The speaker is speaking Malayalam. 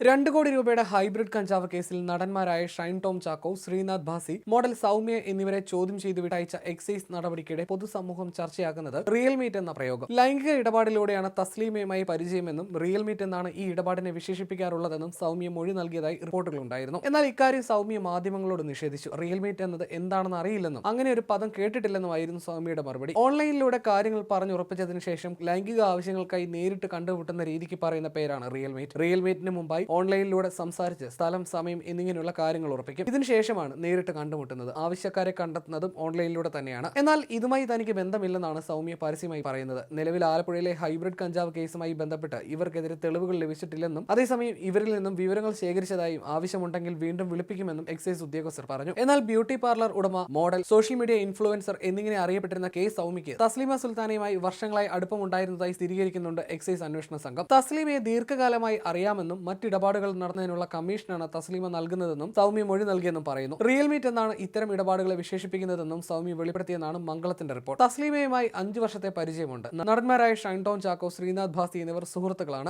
രണ്ട് കോടി രൂപയുടെ ഹൈബ്രിഡ് കഞ്ചാവ് കേസിൽ നടന്മാരായ ഷൈൻ ടോം ചാക്കോ ശ്രീനാഥ് ഭാസി മോഡൽ സൗമ്യ എന്നിവരെ ചോദ്യം ചെയ്ത് വിട്ടയച്ച എക്സൈസ് നടപടിക്കിടെ പൊതുസമൂഹം ചർച്ചയാക്കുന്നത് റിയൽ മീറ്റ് എന്ന പ്രയോഗം. ലൈംഗിക ഇടപാടിലൂടെയാണ് തസ്ലീമയുമായി പരിചയമെന്നും റിയൽ മീറ്റ് എന്നാണ് ഈ ഇടപാടിനെ വിശേഷിപ്പിക്കാറുള്ളതെന്നും സൗമ്യ മൊഴി നൽകിയതായി റിപ്പോർട്ടുകളുണ്ടായിരുന്നു. എന്നാൽ ഇക്കാര്യം സൗമ്യ മാധ്യമങ്ങളോട് നിഷേധിച്ചു. റിയൽ മീറ്റ് എന്നത് എന്താണെന്ന് അറിയില്ലെന്നും അങ്ങനെ ഒരു പദം കേട്ടിട്ടില്ലെന്നുമായിരുന്നു സൗമ്യയുടെ മറുപടി. ഓൺലൈനിലൂടെ കാര്യങ്ങൾ പറഞ്ഞുറപ്പിച്ചതിന് ശേഷം ലൈംഗിക ആവശ്യങ്ങൾക്കായി നേരിട്ട് കണ്ടുമുട്ടുന്ന രീതിക്ക് പറയുന്ന പേരാണ് റിയൽ മീറ്റ് റിയൽ മീറ്റിന് മുമ്പായി ഓൺലൈനിലൂടെ സംസാരിച്ച് സ്ഥലം സമയം എന്നിങ്ങനെയുള്ള കാര്യങ്ങൾ ഉറപ്പിക്കും. ഇതിനുശേഷമാണ് നേരിട്ട് കണ്ടുമുട്ടുന്നത്. ആവശ്യക്കാരെ കണ്ടെത്തുന്നതും ഓൺലൈനിലൂടെ തന്നെയാണ്. എന്നാൽ ഇതുമായി തനിക്ക് ബന്ധമില്ലെന്നാണ് സൗമ്യ പരസ്യമായി പറയുന്നത്. നിലവിൽ ആലപ്പുഴയിലെ ഹൈബ്രിഡ് കഞ്ചാവ് കേസുമായി ബന്ധപ്പെട്ട് ഇവർക്കെതിരെ തെളിവുകൾ ലഭിച്ചിട്ടില്ലെന്നും അതേസമയം ഇവരിൽ നിന്നും വിവരങ്ങൾ ശേഖരിച്ചതായും ആവശ്യമുണ്ടെങ്കിൽ വീണ്ടും വിളിപ്പിക്കുമെന്നും എക്സൈസ് ഉദ്യോഗസ്ഥർ പറഞ്ഞു. എന്നാൽ ബ്യൂട്ടി പാർലർ ഉടമ മോഡൽ സോഷ്യൽ മീഡിയ ഇൻഫ്ലുവൻസർ എന്നിങ്ങനെ അറിയപ്പെട്ടിരുന്ന കെ സൗമിക്ക് തസ്ലീമ സുൽത്താനയുമായി വർഷങ്ങളായി അടുപ്പമുണ്ടായിരുന്നതായി സ്ഥിരീകരിക്കുന്നുണ്ട് എക്സൈസ് അന്വേഷണ സംഘം. തസ്ലീമയെ ദീർഘകാലമായി അറിയാമെന്നും മറ്റിടപാടുകൾ നടന്നതിനുള്ള കമ്മീഷനാണ് തസ്ലീമ നൽകുന്നതെന്നും സൗമ്യ മൊഴി നൽകിയെന്നും പറയുന്നു. റിയൽമീറ്റ് എന്നാണ് ഇത്തരം ഇടപാടുകളെ വിശേഷിപ്പിക്കുന്നതെന്നും സൗമ്യ വെളിപ്പെടുത്തിയെന്നാണ് മംഗളത്തിന്റെ റിപ്പോർട്ട്. തസ്ലീമയുമായി അഞ്ചു വർഷത്തെ പരിചയമുണ്ട്. നടന്മാരായ ഷൈൻടോൺ ചാക്കോ ശ്രീനാഥ് ഭാസി എന്നിവർ സുഹൃത്തുക്കളാണ്.